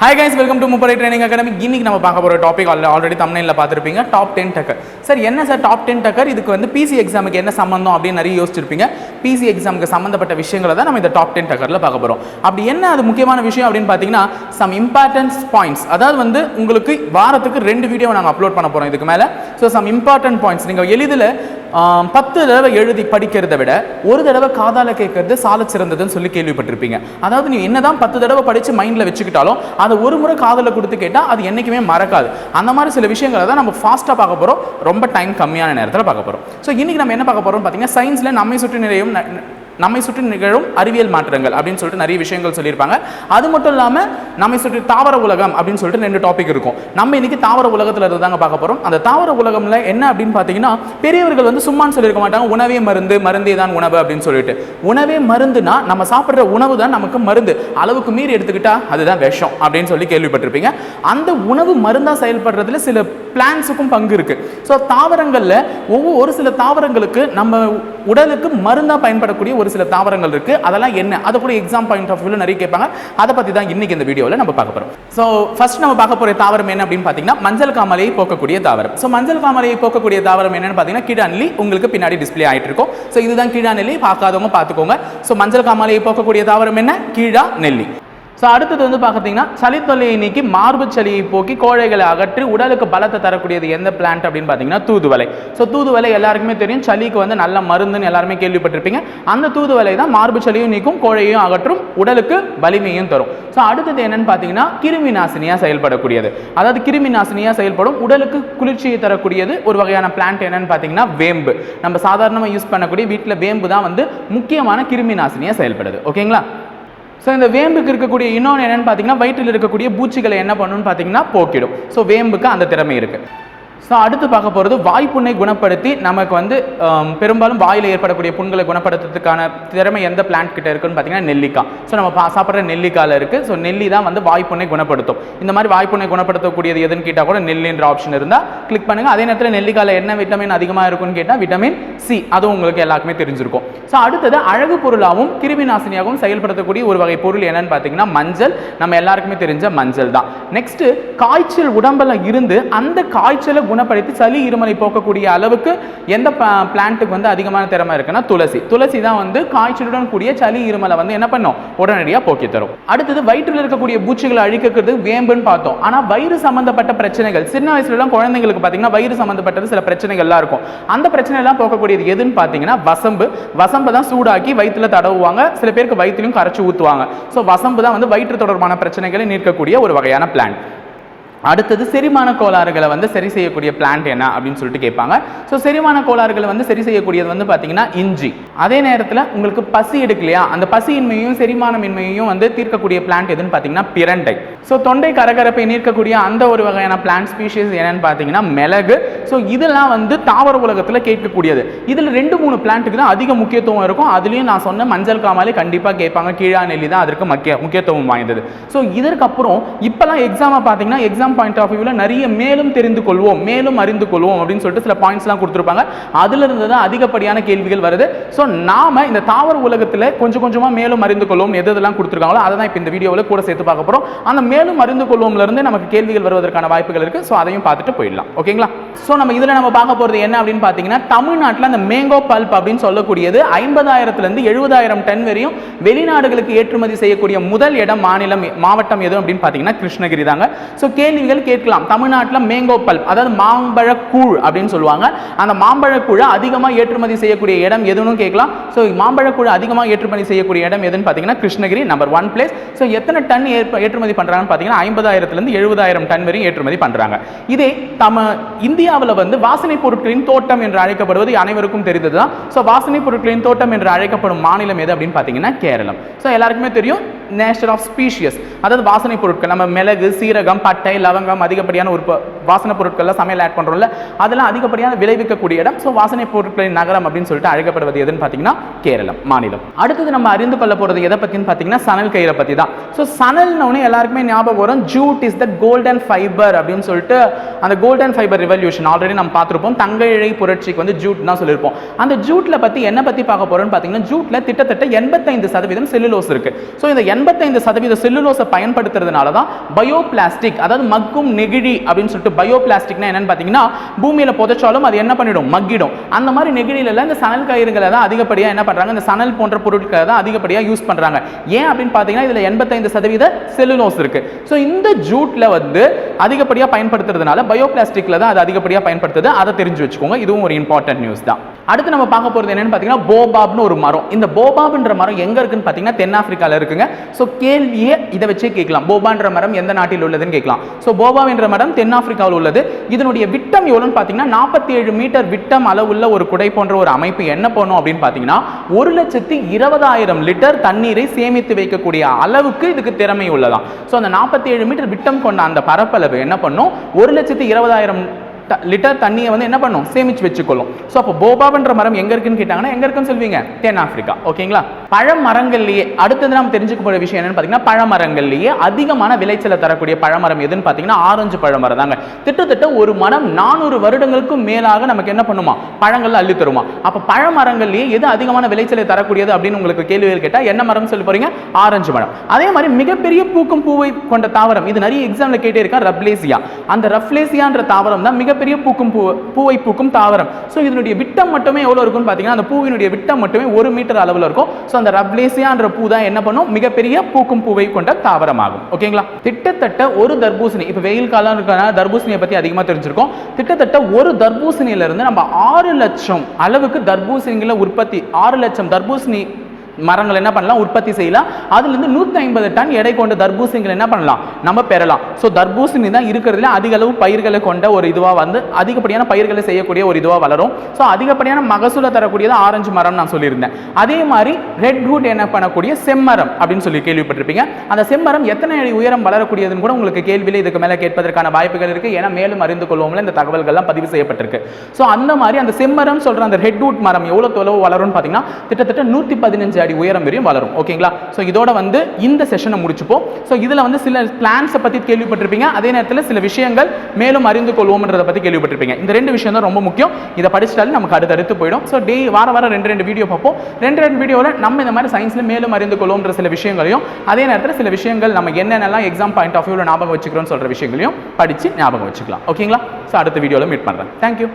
Hi guys welcome to Muppadai training academy இன்னைக்கு நம்ம பார்க்க போகிற டாபிக் ஆல்ரெடி தமிழில் பார்த்துருப்பீங்க. டாப் டென் டக்கர் சார் என்ன சார் டாப் டென் டக்கர் இதுக்கு வந்து பிசி எக்ஸாமுக்கு என்ன சம்மந்தம் அப்படின்னு நிறைய யோசிச்சிருப்பீங்க. பிசி எக்ஸாமுக்கு சம்மந்தப்பட்ட விஷயங்களை தான் நம்ம இந்த டாப் டென் டக்கரில் பார்க்க போகிறோம் அப்படி என்ன அது முக்கியமான விஷயம் அப்படின்னு பார்த்தீங்கன்னா சம் இம்பார்ட்டன்ஸ் பாயிண்ட்ஸ் அதாவது வந்து உங்களுக்கு வாரத்துக்கு ரெண்டு வீடியோ நாங்கள் அப்லோட் பண்ண போகிறோம் இதுக்கு மேலே. ஸோ சம் இம்பார்ட்டன்ட் பாயிண்ட்ஸ் நீங்கள் எளிதில் பத்து தடவை எழுதி படிக்கிறத விட ஒரு தடவை காதால கேட்கறது சால சிறந்ததுன்னு சொல்லி கேள்விப்பட்டிருப்பீங்க. அதாவது நீ என்னதான் பத்து தடவை படிச்சு மைண்ட்ல வச்சுக்கிட்டாலும் அதை ஒரு முறை காதல கொடுத்து கேட்டால் அது என்றைக்குமே மறக்காது. அந்த மாதிரி சில விஷயங்களை தான் நம்ம ஃபாஸ்ட்டாக பார்க்க போகிறோம் ரொம்ப டைம் கம்மியான நேரத்தில் பார்க்க போகிறோம் ஸோ இன்னைக்கு நம்ம என்ன பார்க்க போகிறோம் பார்த்தீங்கன்னா சயின்ஸில் நம்மை சுற்றி நிறையும் ந- நம்மை சுற்றி நிகழும் அறிவியல் மாற்றங்கள் அப்படின்னு சொல்லிட்டு நிறைய விஷயங்கள் சொல்லியிருப்பாங்க. அது மட்டும் இல்லாமல் நம்மை சுற்றி தாவர உலகம் அப்படின்னு சொல்லிட்டு ரெண்டு டாபிக் இருக்கும். நம்ம இன்னைக்கு தாவர உலகத்தில் இருந்து தாங்க பார்க்க போகிறோம் அந்த தாவர உலகம்ல என்ன அப்படின்னு பார்த்தீங்கன்னா பெரியவர்கள் வந்து சும்மான்னு சொல்லியிருக்க மாட்டாங்க. உணவே மருந்து மருந்தே தான் உணவு அப்படின்னு சொல்லிட்டு. உணவே மருந்துனா நம்ம சாப்பிட்ற உணவு தான் நமக்கு மருந்து. அளவுக்கு மீறி எடுத்துக்கிட்டா அதுதான் விஷம் அப்படின்னு சொல்லி கேள்விப்பட்டிருப்பீங்க. அந்த உணவு மருந்தாக செயல்படுறதுல சில பிளான்ஸுக்கும் பங்கு இருக்குது ஸோ தாவரங்களில் ஒவ்வொரு ஒரு சில தாவரங்களுக்கு நம்ம உடலுக்கு மருந்தாக பயன்படக்கூடிய ஒரு சில தாவரங்கள் இருக்குது அதெல்லாம் என்ன? அதை கூட எக்ஸாம் பாயிண்ட் ஆஃப் வியூவில் நிறைய கேட்பாங்க. அதை பற்றி தான் இன்னைக்கு இந்த வீடியோவில் நம்ம பார்க்க போகிறோம் ஸோ ஃபர்ஸ்ட் நம்ம பார்க்க போகிற தாவரம் என்ன அப்படின்னு பார்த்தீங்கன்னா மஞ்சள் காமலையை போக்கக்கூடிய தாவரம். ஸோ மஞ்சள் காமலையை போக்கக்கூடிய தாவரம் என்னென்னு பார்த்தீங்கன்னா கீழாநெல்லி உங்களுக்கு பின்னாடி டிஸ்ப்ளே ஆகிட்டு இருக்கும். ஸோ இதுதான் கீழாநெல்லி பார்க்காதவங்க பார்த்துக்கோங்க. ஸோ மஞ்சள் காமலையை போக்கக்கூடிய தாவரம் என்ன? கீழா நெல்லி. ஸோ அடுத்தது வந்து பார்த்தீங்கன்னா சளித்தொல்லையை நீக்கி மார்பு சளியை போக்கி கோழைகளை அகற்றி உடலுக்கு பலத்தை தரக்கூடியது எந்த பிளான்ட் அப்படின்னு பார்த்தீங்கன்னா தூதுவலை ஸோ தூதுவலை எல்லாருக்குமே தெரியும். சளிக்கு வந்து நல்ல மருந்துன்னு எல்லாருமே கேள்விப்பட்டிருப்பீங்க. அந்த தூதுவலை தான் மார்பு சளியும் நீக்கும் கோழையும் அகற்றும் உடலுக்கு வலிமையும் தரும். ஸோ அடுத்தது என்னன்னு பார்த்தீங்கன்னா கிருமி நாசினியாக செயல்படக்கூடியது. அதாவது கிருமி நாசினியாக செயல்படும் உடலுக்கு குளிர்ச்சியை தரக்கூடியது ஒரு வகையான பிளான்ட் என்னன்னு பார்த்தீங்கன்னா வேம்பு. நம்ம சாதாரணமாக யூஸ் பண்ணக்கூடிய வீட்டில் வேம்பு தான் வந்து முக்கியமான கிருமி நாசினியாக செயல்படுது ஓகேங்களா ஸோ இந்த வேம்புக்கு இருக்கக்கூடிய இன்னொன்று என்னென்னு பார்த்தீங்கன்னா வயிற்றில் இருக்கக்கூடிய பூச்சிகளை என்ன பண்ணுன்னு பார்த்தீங்கன்னா போக்கிடும். ஸோ வேம்புக்கு அந்த திறமை இருக்குது ஸோ அடுத்து பார்க்க போகிறது வாய்ப்புண்ணை குணப்படுத்தி நமக்கு வந்து பெரும்பாலும் வாயில் ஏற்படக்கூடிய புண்களை குணப்படுத்துறதுக்கான திறமை எந்த பிளான்ட் கிட்ட இருக்குன்னு பார்த்தீங்கன்னா நெல்லிக்காய். ஸோ நம்ம பா சாப்பிட்ற நெல்லிக்காயில் இருக்குது ஸோ நெல்லி தான் வந்து வாய்ப்புண்ணை குணப்படுத்தும். இந்த மாதிரி வாய்ப்புண்ணை குணப்படுத்தக்கூடியது எதுன்னு கேட்டால் கூட நெல்லின்ற ஆப்ஷன் இருந்தால் கிளிக் பண்ணுங்கள் அதே நேரத்தில் நெல்லிக்காயில் என்ன விட்டமின் அதிகமாக இருக்குன்னு கேட்டால் விட்டமின் சி அதுவும் உங்களுக்கு எல்லாருக்குமே தெரிஞ்சிருக்கும். ஸோ அடுத்தது அழகு பொருளாகவும் கிருமி நாசினியாகவும் செயல்படுத்தக்கூடிய ஒரு வகை பொருள் என்னன்னு பார்த்தீங்கன்னா மஞ்சள். நம்ம எல்லாருக்குமே தெரிஞ்ச மஞ்சள் தான். நெக்ஸ்ட்டு காய்ச்சல் உடம்பில் இருந்து அந்த காய்ச்சலை குணப்படுத்தி சளி இருமலை போக்கக்கூடிய அளவுக்கு எந்த பிளான்ட்டுக்கு வந்து அதிகமான திறமை இருக்குன்னா துளசி. துளசி தான் வந்து காய்ச்சலுடன் கூடிய சளி இருமலை வந்து என்ன பண்ணும்? உடனடியாக போக்கி தரும். அடுத்தது வயிற்றில் இருக்கக்கூடிய பூச்சிகளை அழிக்கிறது வேம்புன்னு பார்த்தோம். ஆனால் வயிறு சம்பந்தப்பட்ட பிரச்சனைகள் சின்ன வயசுலலாம் குழந்தைங்களுக்கு பார்த்தீங்கன்னா வயிறு சம்மந்தப்பட்ட சில பிரச்சனைகள்லாம் இருக்கும். அந்த பிரச்சனைலாம் போக்கக்கூடியது எதுன்னு பார்த்தீங்கன்னா வசம்பு. வசம்பு தான் சூடாக்கி வயிற்றுல தடவுவாங்க. சில பேருக்கு வயிற்றுலையும் கரைச்சி ஊற்றுவாங்க ஸோ வசம்பு தான் வந்து வயிற்று தொடர்பான பிரச்சனைகளை நிற்கக்கூடிய ஒரு வகையான பிளான்ட் அடுத்தது செரிமான கோளாறுகளை வந்து சரி செய்யக்கூடிய பிளான்ட் என்ன அப்படின்னு சொல்லிட்டு கேட்பாங்க. ஸோ செரிமான கோளாறுகளை வந்து சரி செய்யக்கூடியது வந்து பார்த்தீங்கன்னா இஞ்சி. அதே நேரத்தில் உங்களுக்கு பசி எடுக்கலையா? அந்த பசியின்மையும் செரிமானமின்மையும் வந்து தீர்க்கக்கூடிய பிளான்ட் எதுன்னு பார்த்தீங்கன்னா பிரண்டை. ஸோ தொண்டை கரகரப்பை நீர்க்கக்கூடிய அந்த ஒரு வகையான பிளான்ட் ஸ்பீஷீஸ் என்னன்னு பார்த்தீங்கன்னா மிளகு. ஸோ இதெல்லாம் வந்து தாவர உலகத்தில் கேட்கக்கூடியது. இதில் ரெண்டு மூணு பிளான்ட்டுக்கு தான் அதிக முக்கியத்துவம் இருக்கும். அதுலேயும் நான் சொன்ன மஞ்சள் காமாலே கண்டிப்பாக கேட்பாங்க. கீழா நெல்லி தான் அதற்கு முக்கிய முக்கியத்துவம் வாய்ந்தது. ஸோ இதற்கப்புறம் இப்போலாம் எக்ஸாமை பார்த்தீங்கன்னா எக்ஸாம் பாயிண்ட் ஆஃப் வியூவில் நிறைய மேலும் தெரிந்து கொள்வோம் மேலும் அறிந்து கொள்வோம் அப்படின்னு சொல்லிட்டு சில பாயிண்ட்ஸ்லாம் கொடுத்துருப்பாங்க. அதிலிருந்து தான் அதிகப்படியான கேள்விகள் வருது. ஸோ நாம் இந்த தாவர உலகத்தில் கொஞ்சம் கொஞ்சமாக மேலும் அறிந்து கொள்வோம். எது எதெல்லாம் கொடுத்துருக்காங்களோ அதை தான் இப்போ இந்த வீடியோவில் கூட சேர்த்து பார்க்க போகிறோம் அந்த மேலும் அறிந்து கொள்வோம்லேருந்து நமக்கு கேள்விகள் வருவதற்கான வாய்ப்புகள் இருக்குது ஸோ அதையும் பார்த்துட்டு போயிடலாம். ஓகேங்களா ஸோ நம்ம இதில் நம்ம பார்க்க போகிறது என்ன அப்படின்னு பார்த்தீங்கன்னா தமிழ்நாட்டில் அந்த மேங்கோ பல்ப் அப்படின்னு சொல்லக்கூடியது ஐம்பதாயிரத்துலேருந்து எழுபதாயிரம் டன் வரையும் வெளிநாடுகளுக்கு ஏற்றுமதி செய்யக்கூடிய முதல் இடம் மாநிலம் மாவட்டம் எது அப்படின்னு பார்த்தீங்கன்னா கிருஷ்ணகிரி தாங்க. ஸோ கேள்விகள் கேட்கலாம். தமிழ்நாட்டில் மேங்கோ பல்ப் அதாவது மாம்பழக்கூழ் அப்படின்னு சொல்லுவாங்க. அந்த மாம்பழக்கூழை அதிகமாக ஏற்றுமதி செய்யக்கூடிய இடம் எதுன்னு கேட்கலாம். ஸோ மாம்பழக்கூழ் அதிகமாக ஏற்றுமதி செய்யக்கூடிய இடம் எதுன்னு பார்த்தீங்கன்னா Krishnagiri number one place so எத்தனை டன் ஏற்ப- ஏற்றுமதி பண்ணுறாங்கன்னு பார்த்தீங்கன்னா ஐம்பதாயிரத்துலேருந்து எழுபதாயிரம் டன் வரையும் ஏற்றுமதி பண்ணுறாங்க இதே தம இந்தியாவில் வந்து வாசனை பொருட்களின் தோட்டம் என்று அழைக்கப்படுவது அனைவருக்கும் தெரிந்தது தான் ஸோ வாசனை பொருட்களின் தோட்டம் என்று அழைக்கப்படும் மாநிலம் எது அப்படின்னு பார்த்தீங்கன்னா கேரளம். ஸோ எல்லாருக்குமே தெரியும் நேச்சர் ஆஃப் ஸ்பீஷியஸ் அதாவது வாசனை பொருட்கள். நம்ம மிளகு சீரகம் பட்டை லவங்கம் அதிகப்படியான உற்ப வாசனை பொருட்களில் சமையல் ஆட் பண்ணுறோம்ல அதெல்லாம் அதிகப்படியான விளைவிக்கக்கூடிய இடம். ஸோ வாசனை பொருட்களின் நகரம் அப்படின்னு சொல்லிட்டு அழைக்கப்படுவது எதுன்னு பார்த்தீங்கன்னா கேரளம் மாநிலம். அடுத்தது நம்ம அறிந்து கொள்ள போகிறது எதை பற்றின்னு பார்த்தீங்கன்னா சணல் கயிறை பற்றி தான். ஸோ சணல்னு எல்லாருக்குமே ஞாபகம் வரும். Jute is the golden fibre அப்படின்னு சொல்லிட்டு அந்த கோல்டன் ஃபைபர் ரிவல்யூஷன் ஆல்ரெடி நம்ம பார்த்துருப்போம். தங்க இழை புரட்சிக்கு வந்து ஜூட் தான் சொல்லியிருப்போம். அந்த ஜூட்டில் பற்றி என்ன பற்றி பார்க்க போகிறோம்னு பார்த்தீங்கன்னா ஜூட்டில் திட்டத்தட்ட எண்பத்தைந்து சதவீதம் செல்லுலோஸ் இருக்குது ஸோ இந்த எண்பத்தைந்து சதவீத செல்லுலோஸை பயன்படுத்துறதுனால தான் பயோ பிளாஸ்டிக் அதாவது மக்கும் நெகிழி அப்படின்னு சொல்லிட்டு பயோ பிளாஸ்டிக்னா என்னன்னு பார்த்தீங்கன்னா பூமியில் புதைச்சாலும் அது என்ன பண்ணிடும்? மக்கிடும். அந்த மாதிரி நெகிழியில இந்த சணல் கயிறுகளை தான் அதிகப்படியாக என்ன பண்ணுறாங்க இந்த சணல் போன்ற பொருட்களை தான் அதிகப்படியாக யூஸ் பண்ணுறாங்க ஏன் அப்படின்னு பார்த்தீங்கன்னா இதில் எண்பத்தைந்து சதவீத செல்லுலோஸ் இருக்கு. ஸோ இந்த ஜூட்டில் வந்து அதிகப்படியாக பயன்படுத்துறதுனால பயோ பிளாஸ்டிக்கில் தான் அது அதிகப்படியாக பயன்படுத்துது. அதை தெரிஞ்சு வச்சுக்கோங்க. இதுவும் ஒரு இம்பார்ட்டன்ட் நியூஸ் தான். அடுத்து நம்ம பார்க்க போகிறது என்னன்னு பார்த்தீங்கன்னா போபாப்னு ஒரு மரம். இந்த போபாப்ன்ற மரம் எங்கே இருக்குன்னு பார்த்தீங்கன்னா தென்னாப்பிரிக்காவில் இருக்குங்க. ஸோ கேள்வியே இதை வச்சே கேட்கலாம். போபான்ற மரம் எந்த நாட்டில் உள்ளதுன்னு கேட்கலாம். ஸோ போபா என்ற மரம் தென்னாப்பிரிக்காவில் உள்ளது. இதனுடைய விட்டம் எவ்வளோன்னு பார்த்தீங்கன்னா நாற்பத்தி ஏழு மீட்டர் விட்டம் அளவுள்ள ஒரு குடை போன்ற ஒரு அமைப்பு என்ன பண்ணும் அப்படின்னு பார்த்தீங்கன்னா ஒரு லட்சத்தி இருபதாயிரம் லிட்டர் தண்ணீரை சேமித்து வைக்கக்கூடிய அளவுக்கு இதுக்கு திறமை உள்ளதாம். ஸோ அந்த நாற்பத்தி ஏழு மீட்டர் விட்டம் கொண்ட அந்த பரப்பளவு என்ன பண்ணும்? ஒரு லட்சத்தி இருபதாயிரம் லிட்டர் தண்ணியை வந்து என்ன பண்ணும்? சேமிச்சு வச்சுக்கொள்ளும். ஸோ அப்போ போபாபன்ற மரம் எங்க இருக்குன்னு கேட்டாங்கன்னா எங்க இருக்குன்னு சொல்வீங்க? தென்னாப்பிரிக்கா. ஓகேங்களா? பழமரங்கள்லேயே அடுத்தது நாம் தெரிஞ்சுக்க போகிற விஷயம் என்னன்னு பார்த்தீங்கன்னா பழமரங்கள்லயே அதிகமான விளைச்சலை தரக்கூடிய பழமரம் எதுன்னு பார்த்தீங்கன்னா ஆரஞ்சு பழமரம் தாங்க. கிட்டத்தட்ட ஒரு மரம் நானூறு வருடங்களுக்கும் மேலாக நமக்கு என்ன பண்ணுமா? பழங்கள் அள்ளி தருமா? அப்போ பழமரங்கள்லயே எது அதிகமான விளைச்சலை தரக்கூடியது அப்படின்னு உங்களுக்கு கேள்விகள் கேட்டால் என்ன மரம் சொல்லி போறீங்க? ஆரஞ்சு மரம். அதே மாதிரி மிகப்பெரிய பூக்கும் பூவை கொண்ட தாவரம் இது நிறைய எக்ஸாம்ல கேட்டே இருக்கா ரப்லேசியா. அந்த ரப்லேசியான்ற தாவரம் தான் மிகப்பெரிய பூக்கும் பூ பூவை பூக்கும் தாவரம். ஸோ இதனுடைய விட்டம் மட்டுமே எவ்வளோ இருக்கும்னு பார்த்தீங்கன்னா அந்த பூவினுடைய விட்டம் மட்டுமே ஒரு மீட்டர் அளவில் இருக்கும். ஸோ அந்த ரப்லேசியான்ற பூ தான் என்ன பண்ணும்? மிகப்பெரிய பூக்கும் பூவை கொண்ட தாவரமாகும். ஓகேங்களா? கிட்டத்தட்ட ஒரு தர்பூசணி இப்போ வெயில் காலம் இருக்கிறனால தர்பூசணியை பற்றி அதிகமாக தெரிஞ்சிருக்கோம். கிட்டத்தட்ட ஒரு தர்பூசணியில இருந்து நம்ம ஆறு லட்சம் அளவுக்கு தர்பூசணிகளை உற்பத்தி ஆறு லட்சம் தர்பூசணி மரங்கள் என்ன பண்ணலாம்? உற்பத்தி செய்யலாம். அதுலேருந்து நூற்றி ஐம்பது டன் எடை கொண்ட தர்பூசணிகள் என்ன பண்ணலாம்? நம்ம பெறலாம். ஸோ தர்பூசணி தான் இருக்கிறதுல அதிக அளவு பயிர்களை கொண்ட ஒரு இதுவாக வந்து அதிகப்படியான பயிர்களை செய்யக்கூடிய ஒரு இதுவாக வளரும். ஸோ அதிகப்படியான மகசூலை தரக்கூடியது ஆரஞ்சு மரம் நான் சொல்லியிருந்தேன். அதே மாதிரி ரெட் ரூட் என்ன பண்ணக்கூடிய செம்மரம் அப்படின்னு சொல்லி கேள்விப்பட்டிருப்பீங்க. அந்த செம்மரம் எத்தனை அடி உயரம் வளரக்கூடியதுன்னு கூட உங்களுக்கு கேள்வியில் இதுக்கு மேலே கேட்பதற்கான வாய்ப்புகள் இருக்குது ஏன்னா மேலும் அறிந்து கொள்வோம்ல இந்த தகவல்கள்லாம் பதிவு செய்யப்பட்டிருக்கு. ஸோ அந்த மாதிரி அந்த செம்மரம் சொல்கிற அந்த ரெட் ரூட் மரம் எவ்வளோ தொலைவு வளரும்னு பார்த்தீங்கன்னா கிட்டத்தட்ட நூற்றி பதினஞ்சு அடி உயரம் வரையும் வளரும். ஓகேங்களா? ஸோ இதோட வந்து இந்த செஷனை முடிச்சுப்போம். ஸோ இதில் வந்து சில பிளான்ஸை பற்றி கேள்விப்பட்டிருப்பீங்க. அதே நேரத்தில் சில விஷயங்கள் மேலும் அறிந்து கொள்வோம்ன்றதை பற்றி கேள்விப்பட்டிருப்பீங்க. இந்த ரெண்டு விஷயம் தான் ரொம்ப முக்கியம். இதை படிச்சிட்டாலே நமக்கு அடுத்தடுத்து போயிடும். ஸோ டே வார வாரம் ரெண்டு ரெண்டு வீடியோ பார்ப்போம். ரெண்டு ரெண்டு வீடியோவில் நம்ம இந்த மாதிரி சயின்ஸில் மேலும் அறிந்து கொள்வோம்ன்ற சில விஷயங்களையும் அதே நேரத்தில் சில விஷயங்கள் நம்ம என்னென்னலாம் எக்ஸாம் பாயிண்ட் ஆஃப் வியூவில் ஞாபகம் வச்சுக்கிறோம்னு சொல்கிற விஷயங்களையும் படித்து ஞாபகம் வச்சுக்கலாம். ஓகேங்களா? ஸோ அடுத்த வீடியோவில் மீட் பண்ணுறேன் தேங்க்யூ